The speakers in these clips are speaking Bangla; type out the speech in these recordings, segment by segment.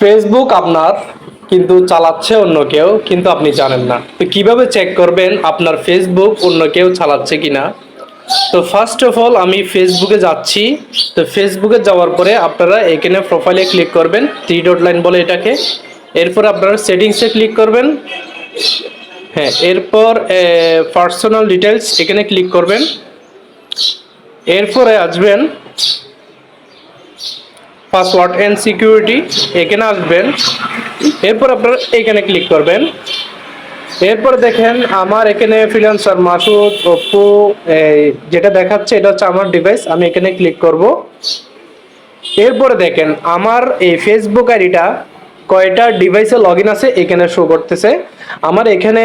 ফেসবুক আপনার, কিন্তু চালাচ্ছে অন্য কেউ, কিন্তু আপনি জানেন না। তো কীভাবে চেক করবেন আপনার ফেসবুক অন্য কেউ চালাচ্ছে কিনা? তো ফার্স্ট অফ অল আমি ফেসবুকে যাচ্ছি। তো ফেসবুকে যাওয়ার পরে আপনারা এখানে প্রোফাইলে ক্লিক করবেন থ্রি ডট লাইন বলে এটাকে। এরপর আপনারা সেটিংসে ক্লিক করবেন। হ্যাঁ এরপর পার্সোনাল ডিটেলস এখানে ক্লিক করবেন। এরপরে আসবেন পাসওয়ার্ড অ্যান্ড সিকিউরিটি এখানে আসবেন। এরপর আপনারা এখানে ক্লিক করবেন। এরপর দেখেন আমার এখানে ফ্রিল্যান্সার মাসুদ এই, যেটা দেখাচ্ছে এটা হচ্ছে আমার ডিভাইস আমি এখানে ক্লিক করব। এরপরে দেখেন আমার এই ফেসবুক আইডিটা কয়টা ডিভাইসে লগ ইন আছে এখানে শো করতেছে। আমার এখানে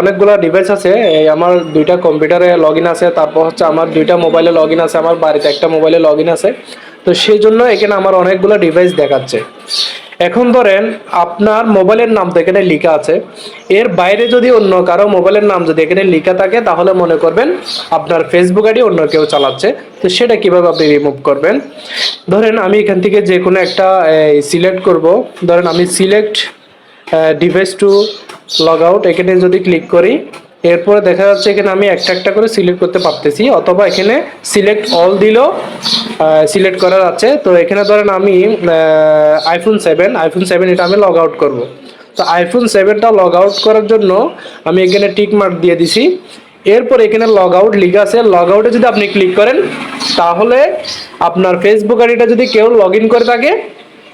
অনেকগুলো ডিভাইস আছে। আমার দুইটা কম্পিউটারে লগ ইন আছে তারপর হচ্ছে আমার দুইটা মোবাইলে লগ ইন আছে আমার বাড়িতে একটা মোবাইলে লগ ইন আছে। তো সেই জন্য এখানে আমার অনেকগুলো ডিভাইস দেখাচ্ছে। এখন ধরেন আপনার মোবাইলের নাম তো এখানে লেখা আছে। এর বাইরে যদি অন্য কারও মোবাইলের নাম যদি এখানে লেখা থাকে, তাহলে মনে করবেন আপনার ফেসবুক আইডি অন্য কেউ চালাচ্ছে। তো সেটা কীভাবে আপনি রিমুভ করবেন? ধরেন আমি এখান থেকে যে কোনো একটা সিলেক্ট করব। ধরেন আমি select device to log out এখানে যদি ক্লিক করি, এরপরে দেখা যাচ্ছে এখানে আমি একটা একটা করে সিলেক্ট করতে পারতেছি। অথবা এখানে সিলেক্ট অল দিলেও সিলেক্ট করা যাচ্ছে তো এখানে ধরেন আমি আইফোন সেভেন আইফোন সেভেন এটা আমি লগ আউট করব। তো আইফোন সেভেনটা লগ আউট করার জন্য আমি এখানে টিক মার্ক দিয়ে দিছি। এরপর এখানে লগ আউট লিখা আছে। লগ আউটে যদি আপনি ক্লিক করেন, তাহলে আপনার ফেসবুক আইডিটা যদি কেউ লগ করে থাকে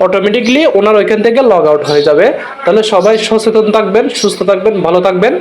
অটোমেটিকলি ওনার ওইখান থেকে লগ আউট হয়ে যাবে। তাহলে সবাই সচেতন থাকবেন, সুস্থ থাকবেন, ভালো থাকবেন।